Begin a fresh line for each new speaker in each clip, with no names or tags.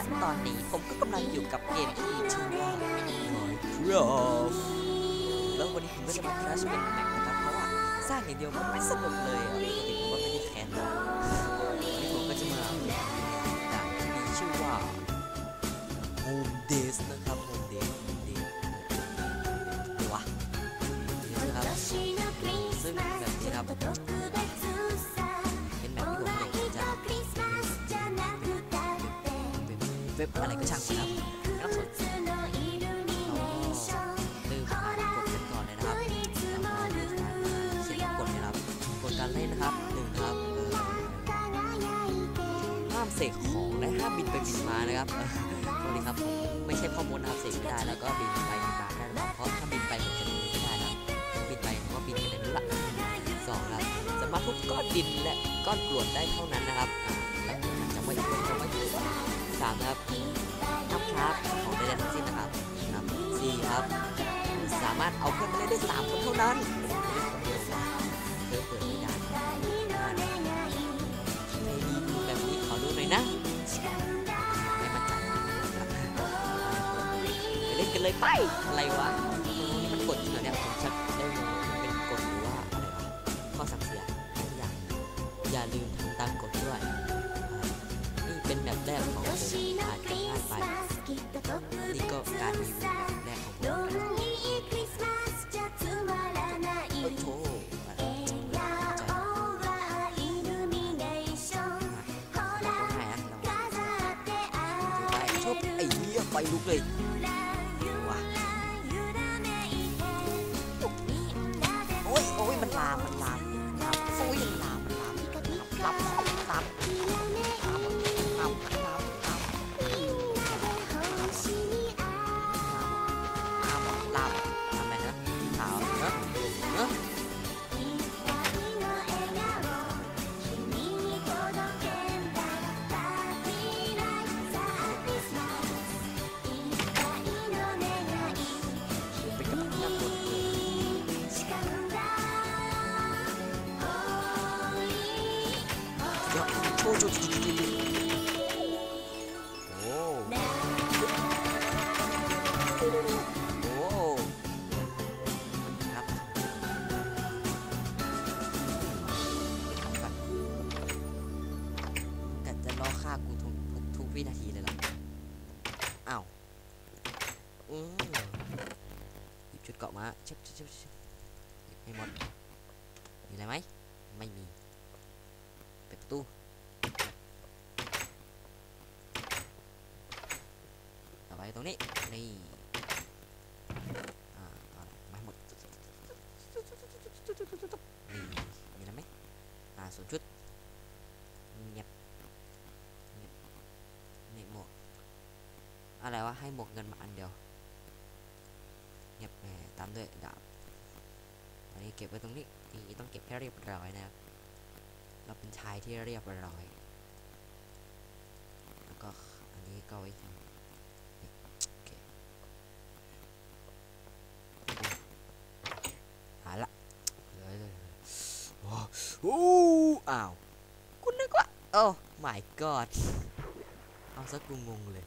และตอนนี้ผมก็กำลังอยู่กับเกมที่ชื่อว่า Minecraft แล้ววันนี้ผมก็จะมาคราชเป็นแม็กนะครับ เพราะว่าสร้างอย่างเดียวมันไม่สนุกเลยปกติผมว่าไม่ได้แค้นหรอกวันนี้ผมก็จะมาด่านที่มีชื่อว่า เว็บอะไรก็ช่างนะครับไม่ต้องสนเราก็ลืมอ่านกฎกันก่อนเลยนะครับเรามาดูการเขียนกฎนะครับกฎการเล่นนะครับหนึ่งครับห้ามเสกของและห้ามบินไปบินมานะครับเออสวัสดีครับไม่ใช่พ่อมดนะครับเสกไม่ได้แล้วก็บินไปบินมาได้หรอเปล่าเพราะถ้าบินไปผมจะดูไม่ได้นะครับบินไปผมก็บินไปไหนไม่รู้ละสองครับสามารถทุบก้อนดินและก้อนกรวดได้เท่านั้นนะครับ สามนะครับห้ามคราบของใดๆทั้งสิ้นนะครับนับสี่ครับ สามารถเอาเพื่อนมาเล่นได้สามคนเท่านั้นเพิ่มเปิดไม่ได้ห้าในนี้แบบนี้ขอดูหน่อยนะไม่มั่นใจนะครับไปเล่นกันเลยไปอะไรวะ เหี้ยไฟลุกเลยว้าโอ้ยโอ้ยมันลามมันลามลาม 소주 อะไรวะให้หมวกเงินมาอันเดียวเงียบแหมตามด้วยดาบอันนี้เก็บไว้ตรงนี้นี่ต้องเก็บให้เรียบร้อยนะครับ เราเป็นชายที่เรียบร้อย แล้วก็อันนี้ก็ไว้ทำหาละเลยเลยว้าวโอ้อ้าว คุณนึกว่า โอ้ my god เอาซะกูงงเลย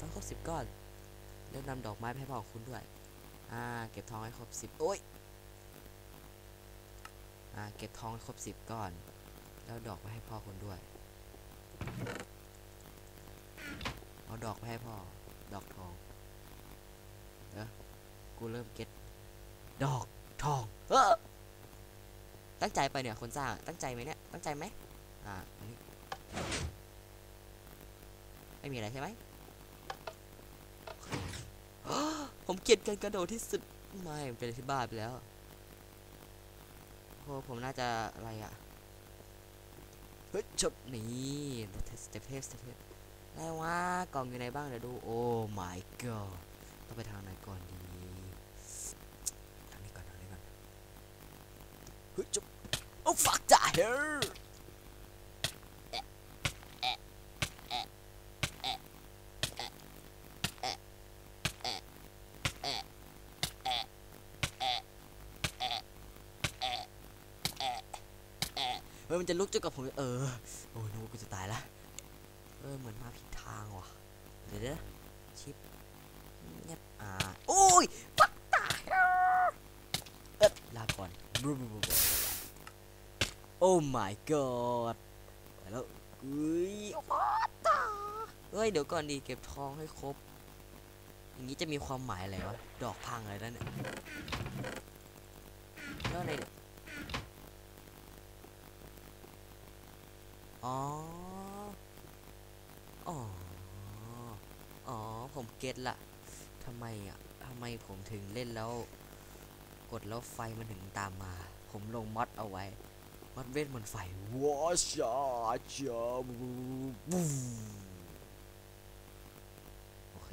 ทองครบสิบก้อน แล้วนำดอกไม้ไปให้พ่อของคุณด้วย อ่า เก็บทองให้ครบสิบโอ้ย อ่า เก็บทองให้ครบสิบก้อน แล้วดอกไปให้พ่อคุณด้วย เอาดอกไปให้พ่อ ดอกทองเดี๋ยวกูเริ่มเก็ตดอกทอง เออตั้งใจไปเนี่ยคนสร้าง ตั้งใจไหมเนี่ย ตั้งใจไหมอ่าไม่มีอะไรใช่ไหม ผมเกลียดการกระโดดที่สุด ไม่มันเป็นที่บ้าไปแล้วโอ้ผมน่าจะอะไรอะ เฮ้ยจบนี่สเต็ปเทพสเต็ปเทพอะไรวะกล่องอยู่ไหนบ้างเดี๋ยวดู โอ้ my god ต้องไปทางไหนก่อนดี ทางนี้ก่อน ทางนี้ก่อน เฮ้ยจบโอ้ fuck that here เฮ้ย มันจะลุกจุกับผม เออ โอ้ยนึกว่ากูจะตายละ เออ เหมือนมาผิดทางว่ะ เดี๋ยวเดี๋ยวชิปเงียบอ่า โอ้ยปักตาเอ๊ะลาก่อนบูบูบูโอ้ my god ไปแล้วเฮ้ยเฮ้ย เดี๋ยวก่อนดีเก็บทองให้ครบ อย่างนี้จะมีความหมายอะไรวะ ดอกพังอะไรแล้วเนี่ยแล้วในเนี่ย อ๋อ อ๋อ อ๋อ ผมเก็ตละทำไมอะทำไมผมถึงเล่นแล้ว กดแล้วไฟมันถึงตามมา ผมลงมอดเอาไว้ มอดเวทมนต์ไฟวอชาจาบูบูโอเค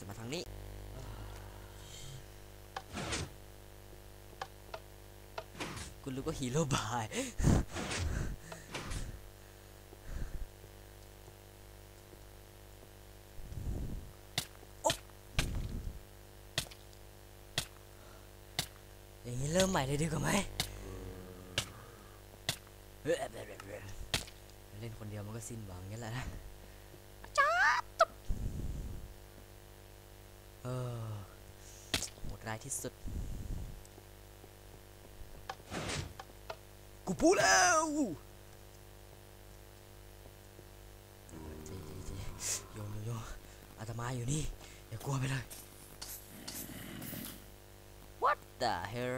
จะมาทางนี้ คุณรู้ก็ฮีโร่บายอย่างนี้เริ่มใหม่เลยดีกว่าไหมเล่นคนเดียวมันก็สิ้นหวังงั้แหละนะจ้าตุ๊บเออโหดร้ายที่สุด พูดแล้วเจ๊เจ๊เจ๊โยมโยมโยมอาตมาอยู่นี่ อย่ากลัวไปเลย What the hell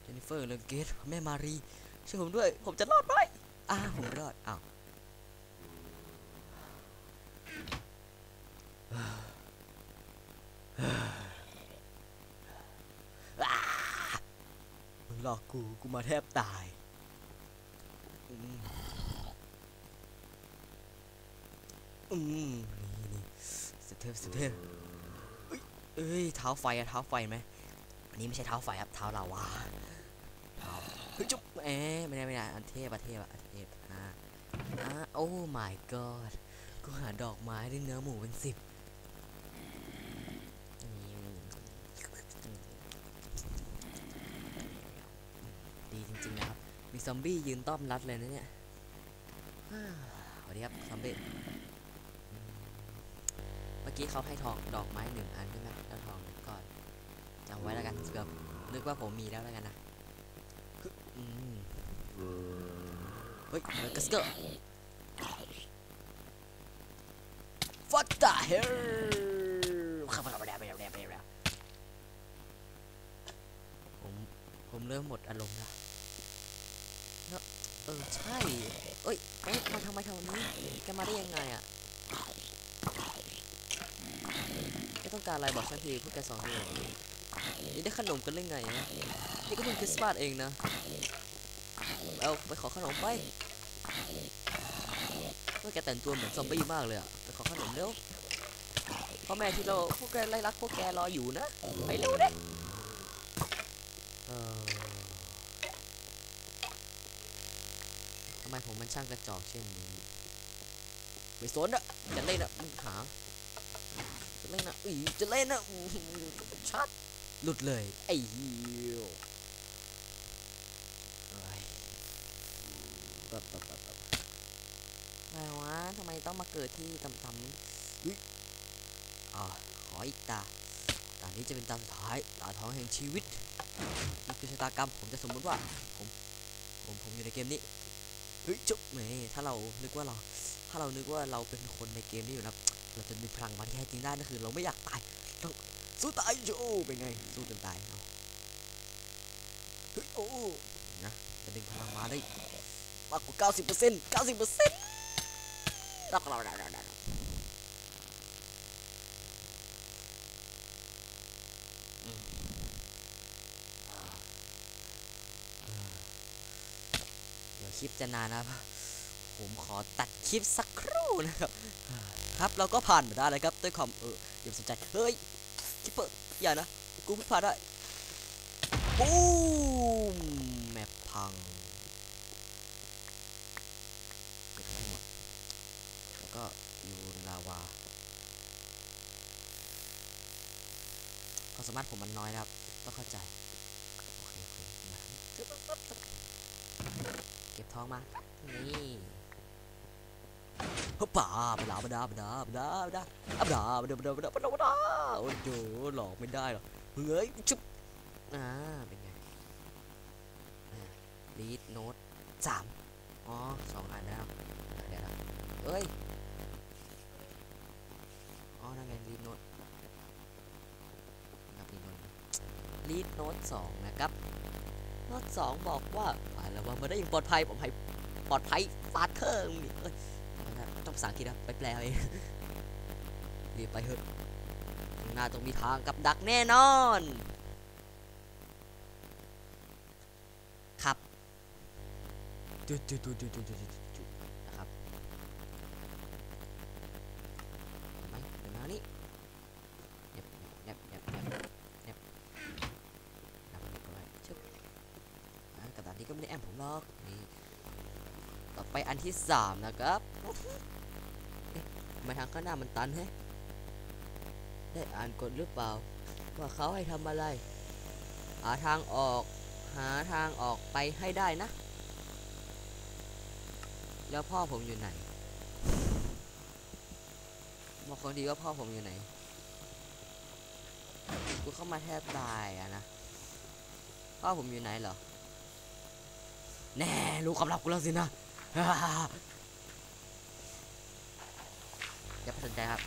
เจนนิเฟอร์เลงเกตแม่มารีช่วยผมด้วย ผมจะรอดไหมอ่าผมรอดอ้าว อ่ามึงห ลอกกู กูมาแทบตายอืมอืมนี่นี่สเตปสเตปเอ้ยเอ้ยเท้าไฟอะเท้าไฟไหมอันนี้ไม่ใช่เท้าไฟครับเท้าลาวาเฮ้ยจุ๊บเอ๊ะไม่ได้ไม่ได้อันเทพอะเทพอันเทพอ่าอ่าโอ้ my god กูหาดอกไม้ด้วยเนื้อหมูเป็นสิบ ดีจริงๆนะครับ มีซอมบี้ยืนต้อมรัดเลยนะเนี่ยอ่าสวัสดีครับซอมบี้เมื่อกี้เขาให้ทองดอกไม้หนึ่งอันใช่ไหมแล้วทองหนึ่งก้อนจำไว้แล้วกันเกือบนึกว่าผมมีแล้วแล้วกันนะฮึอืมเฮ้ยเดี๋ยวกัสเกอร์ What the hell ผมผมเริ่มหมดอารมณ์แล้ว เนอะเออใช่เอ้ยเอ้ยมาทำไมแถวนี้แกมาได้ยังไงอะแกต้องการอะไรบอกฉันทีพวกแกสองคนนี่ได้ขนมกันเรื่องไงนะนี่ก็เพิ่งคริสต์มาสเองนะเอาไปขอขนมไปว่าแกแต่งตัวเหมือนซอมบี้มากเลยอะไปขอขนมเร็วพ่อแม่ที่เราพวกแกไล่รักพวกแกรออยู่นะไปเร็วเด้ ทำไมผมมันช่างกระจอกเช่นนี้ไม่สนอะจะเล่นอะมึงหาจะเล่นอะอีจะเล่นอะอื้อหือชัดหลุดเลยไอ้เหี้ยวเอ้ยปั๊บปั๊บปั๊บปั๊บอะไรวะทำไมต้องมาเกิดที่ต่ำๆนี่อ่าขออีกตาตานี้จะเป็นตาสุดท้ายตาทองแห่งชีวิตนี่คือชะตากรรมผมจะสมมติว่าผมผมผมอยู่ในเกมนี้เฮ้ยจุ๊บแม่ถ้าเรานึกว่าเรา ถ้าเรานึกว่าเราเป็นคนในเกมนี้อยู่นะเราจะมีพลังมาที่แท้จริงได้นั่นคือ เราไม่อยากตายต้องสู้ตายโจเป็นไง สู้จนตายเอาเฮ้ยโอ้นะจะดึงพลังมาได้มากกว่า90% 90%รักเราเราเราเรา คลิปจะนานนะครับ ผมขอตัดคลิปสักครู่นะครับ ครับเราก็ผ่านมาได้เลยครับด้วยความเอออย่าสนใจเฮ้ยคิปเปอร์อย่านะกูไม่ผ่านได้ปูมแมปพังเก็บให้หมดแล้วก็อยู่ลาวาความสามารถผมมันน้อยนะครับต้องเข้าใจ องมา นี่ฮึบป่าบดาบดาบดาบดาบดาบดาบดาบดาบดาบดาบดาบดาโอ้โหหลอกไม่ได้หรอกเฮ้ยชุบอ่า เป็นไงลีดโน้ตสามอ๋อสองอันแล้วเดี๋ยวนะเอ้ย อ๋อ นั่นไงลีดโน้ตนับลีดโน้ตลีดโน้ตสองนะครับ รอดสองบอกว่าผ่านแล้วว่ามาได้อย่างปลอดภัยปลอดภัยปลอดภัยฟาดเครื่องนี่เอ้ยต้องภาษาอังกฤษนะไปแปลเองรีบไปเถอะหน้าต้องมีทางกับดักแน่นอน ครับดูดูดูดูดูดูจุดจุดนะครับเห็นไหมเดี๋ยวมานี่เน็บเน็บเน็บเน็บเน็บนับเน็บเอาไว้ชึบอ่ากระดาษนี้ก็ไม่ได้แอมผมหรอกนี่ต่อไปอัน ที่สามนะครับเอ๊ะทำไมทางข้างหน้ามันตันเฮ้ได้อ่านกฎหรือเปล่า ว่าเขาให้ทำอะไร หาทางออก หาทางออกไปให้ได้นะ แล้วพ่อผมอยู่ไหนบอกคนดีว่าพ่อผมอยู่ไหน กูเข้ามาแทบตายอะนะ พ่อผมอยู่ไหนเหรอ แน่รู้ความลับกูแล้วสินะ อย่าไปสนใจครับ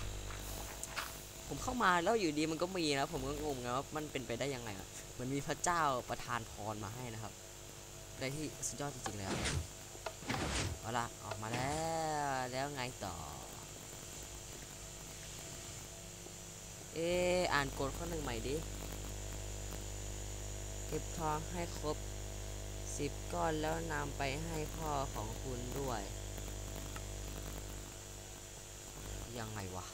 ผมเข้ามาแล้วอยู่ดีมันก็มีนะผมก็งงนะว่ามันเป็นไปได้ยังไงอะมันมีพระเจ้าประทานพรมาให้นะครับ ได้ที่สุดยอดจริงๆเลยครับเอาละออกมาแล้วแล้วไงต่อ เอะอ่านกฎข้อหนึ่งใหม่ดิ เก็บทองให้ครบ สิบก้อนแล้วนำไปให้พ่อของคุณด้วย ยังไงวะ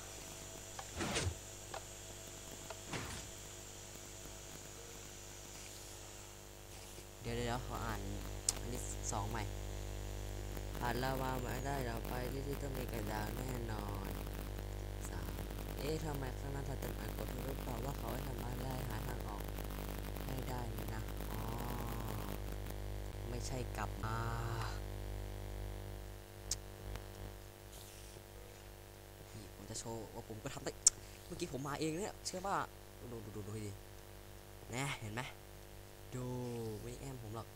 เดี๋ยวเดี๋ยวขออ่านอันที่สองใหม่ผ่านลาวามาได้เราไปที่ที่ต้องมีกระดาษแน่นอนสามเอ๊ะทำไมข้างหน้าถ้าต้องอ่านกฎหรือเปล่าว่าเขาให้ทำอะไรหาทางออกให้ได้นี่นะ อ๋อ ไม่ใช่กลับมาผมจะโชว์ว่าผมก็ทำได้ เมื่อกี้ผมมาเองเนี่ยเชื่อป่ะดูดูดูดูให้ดีน่เห็นไหมดูไม่แอมผมหรอก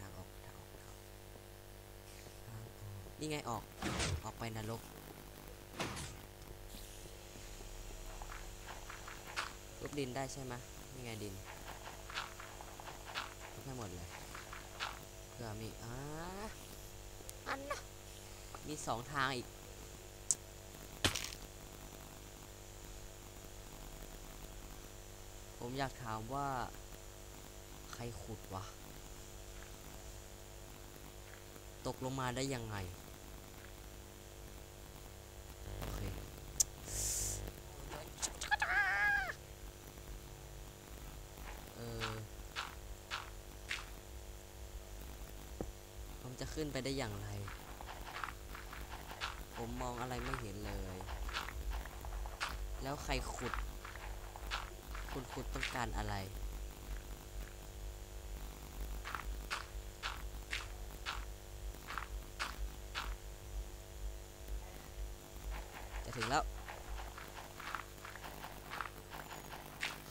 ทางออกทางออกทางออกนี่ไงออกออกไปนรกรูปดินได้ใช่ไหมนี่ไงดิน ให้หมดเลยเพื่อมีอ่าอันนะมีสองทางอีกผมอยากถามว่า ใครขุดวะ ตกลงมาได้ยังไง โอเค เออ ผมจะ ขึ้นไปได้อย่างไร ผมมองอะไรไม่เห็นเลย แล้วใครขุด คุณคุณต้องการอะไร จะถึงแล้ว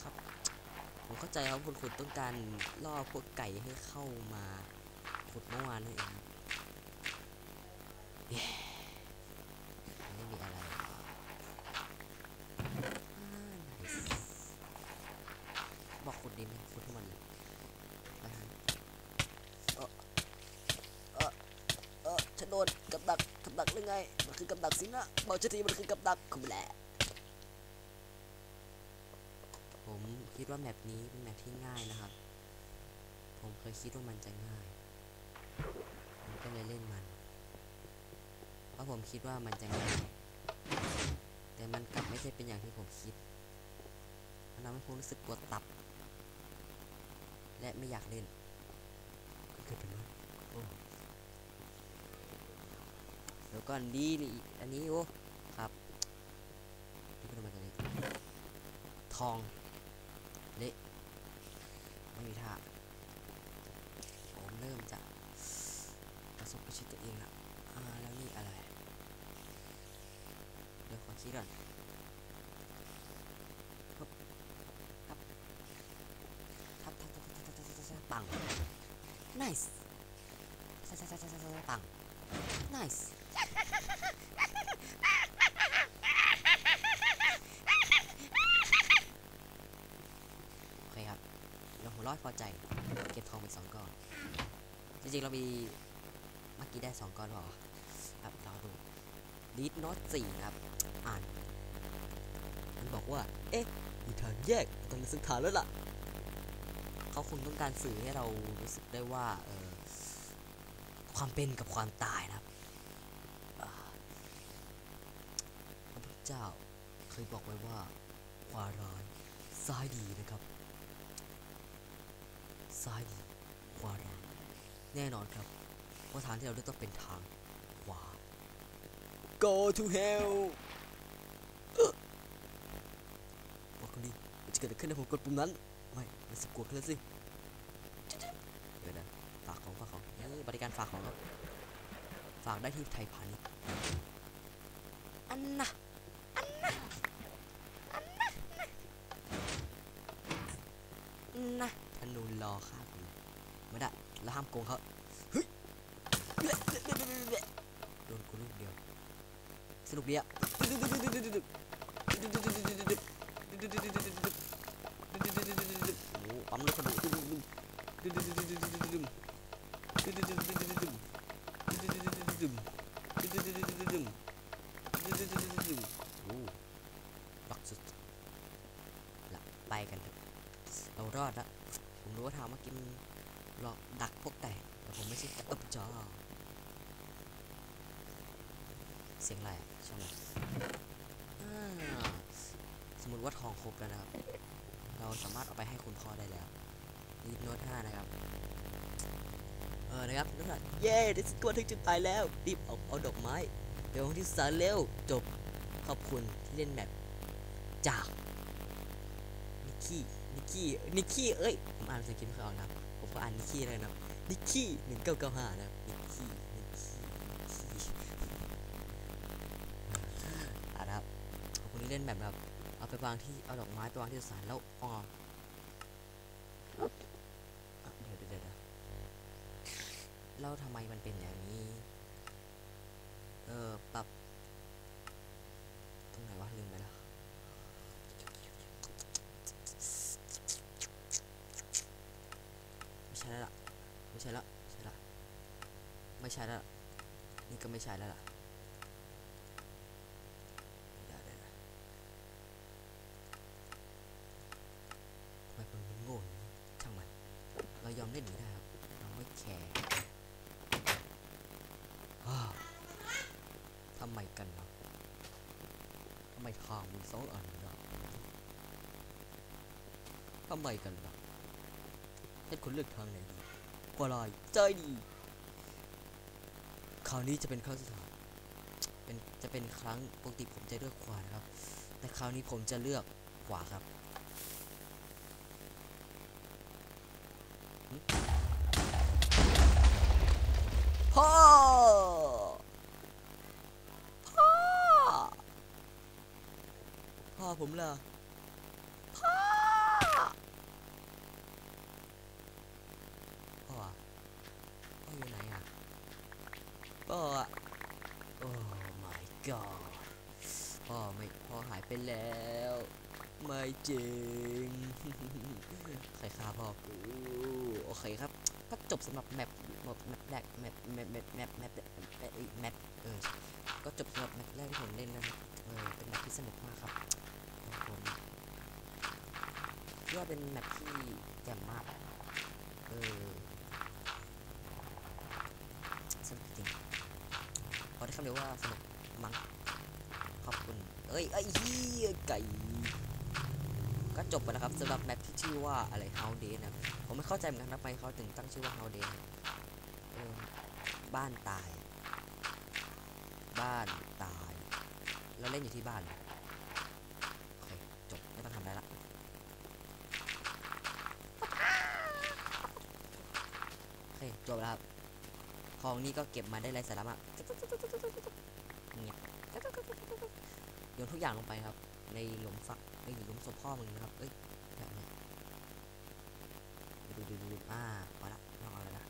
ครับผมเข้าใจครับคุณขุดต้องการล่อพวกไก่ให้เข้ามาขุดเมื่อวานนั่นเองครับ ไม่มีอะไรบอกขุดดินขุดทุกวันเลยไปหาเออเออเออฉันโดนกับดักกับดักหรือไง มันคือกับดักสินะบอกฉันทีมันคือกับดักคุณแหละผมคิดว่าแมปนี้เป็นแมปที่ง่ายนะครับ ผมเคยคิดว่ามันจะง่าย ผมก็เลยเล่นมัน เพราะผมคิดว่ามันจะง่ายแต่มันกลับไม่ใช่เป็นอย่างที่ผมคิดมันทำให้ผมรู้สึกปวดตับ และไม่อยากเล่นก็คือเป็นว่าโอ้เดี๋ยวก่อนดีนี่อีกอันนี้โอ้ครับนี่เป็นมาจากไหนทองเละไม่มีท่าผมเริ่มจะประสบกับชีวิตตัวเองละอ่าแล้วนี่อะไร สีก่อนครับครับทับทับทับทับทับทับปัง nice ปัง nice โอเคครับเราหัวร้อยพอใจ เก็บทองไปสองก้อน จริงๆ เรามีเมื่อกี้ได้สองก้อนหรอครับเราดูลีดโน๊ตสี่ครับ อ่าน มันบอกว่า เอ๊ะมีทางแยกต้องมีสังฐานแล้วล่ะ เขาคงต้องการสื่อให้เรารู้สึกได้ว่าเออความเป็นกับความตายนะครับพระพุทธเจ้าเคยบอกไว้ว่าขวาร้ายซ้ายดีนะครับ ซ้ายดีขวาร้ายแน่นอนครับว่าทางที่เราเลือกต้องเป็นทางขวา go to hell เอ้อบอกกันดิมันจะเกิดอะไรขึ้นถ้าผมกดปุ่มนั้น ไม่มันสะกดขึ้นแล้วสิเดี๋ยวนะฝากของฝากของนี่บริการฝากของครับฝากได้ที่ไทยพาณิชย์อันน่ะอันน่ะอันน่ะอันน่ะธนูรอฆ่าคุณไม่ได้แล้วห้ามโกงเขาเฮ้ยโดนกูลูกเดียวสนุกดีอะ โอ้ปั๊มลูกขนุนโอ้บักสุดละไปกันเถอะเรารอดละผมรู้ว่าทางเมื่อกี้มันหลอกดักพวกแตกแต่ผมไม่ใช่เอบจอเสียงอะไรใช่ไหมสมมติว่าทองครบแล้วนะครับเราสามารถเอาไปให้คุณพ่อได้แล้ว รีบโน้ตห้านะครับเออนะครับนั่นแหละเย้ด้สกอร์ถึงจุดตายแล้วรีบเอาเอาดอกไม้เดี๋ยวที่สารเร็วจบขอบคุณที่เล่นแบบจากนิกกี้นิกกี้นิกกี้เอ้ยผมอ่านภาษาอังกฤษไม่เคยออกนะครับผมก็อ่านนิกกี้เลยนะนิกกี้หนึ่งเก้าเก้าห้านะนิกกี้นิกกี้นิกกี้อะนะครับขอบคุณที่เล่นแบบแบบเอาไปวางที่เอาดอกไม้ไปวางที่สานแล้วอ๋ออะเดี๋ยวเดี๋ยวเดี๋ยวเดี๋ยว แล้วทำไมมันเป็นอย่างนี้ เออปรับตรงไหนวะลืมไปแล้วไม่ใช่แล้วล่ะไม่ใช่แล้วใช่ละไม่ใช่แล้วล่ะนี่ก็ไม่ใช่แล้วล่ะได้ได้ได้ทำไมคนมันโง่อย่างนี้ช่างมันเรายอมเล่นอย่างนี้ได้ครับ เราไม่แคร์อ้าวทำ ไมกันเนาะทำไมทางมีสองอันเนาะทำไมกันล่ะให้คุณเลือกทางไหนดีกว่าลายใจดีคราวนี้จะเป็นครั้งสุดท้ายเป็นจะเป็นครั้งปกติผมจะเลือกขวานะครับ แต่คราวนี้ผมจะเลือกขวาครับพ่อ ผมล่ะพ่อ พ่ออะพ่ออยู่ไหนอะ พ่ออะโอ้ my god พ่อไม่พ่อหายไปแล้ว ไม่จริง ใครฆ่าพ่อกู โอเคครับ ก็จบสำหรับแมปแมปแมปแรกแมปแมปแมปแมปแมปแมปแมปเออก็จบสำหรับแมปแรกที่ผมเล่นนะครับเออเป็นแมปที่สนุกมากครับ ของผมคิดว่าเป็นแมปที่แจ่มมากเออสุดจริงขอได้คำเลยวว่าสนุกมั้งขอบคุณเอ้ยเอ้เฮียไก่ก็จบไปแล้วครับสำหรับแมปที่ชื่อว่าอะไร How Day นะผมไม่เข้าใจเหมือนกันทำไมเขาถึงตั้งชื่อว่า How Day นบเออบ้านตาย บ้านตาย เราเล่นอยู่ที่บ้าน จบแล้วครับ ของนี้ก็เก็บมาได้ไรสาระมากเงียบโยนทุกอย่างลงไปครับ ในหลุมฝักเอ้หลุมศพพ่อมึงนะครับ เอ้ยแบบนี้ดูดูดูดูอ่าพอละลองเอาเลยนะ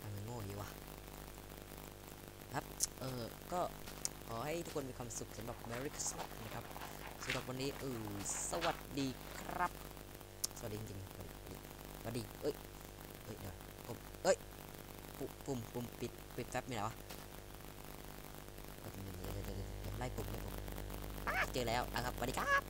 ทำไมโง่อยี่วะครับ เออก็ขอให้ทุกคนมีความสุขสำหรับ Merry Christmas นะครับสำหรับวันนี้เออสวัสดีครับ สวัสดีจริงๆสวัสดี เอ้ย เอ้ยเดี๋ยวปุ่มเอ้ย ปุ่มปุ่มปิดปิดแฟบมีแล้ววะเดี๋ยวเดี๋ยเดี๋ยวไล่ปุ่มไล่ปุ่มอะเจอแล้วนะครับสวัสดีครับ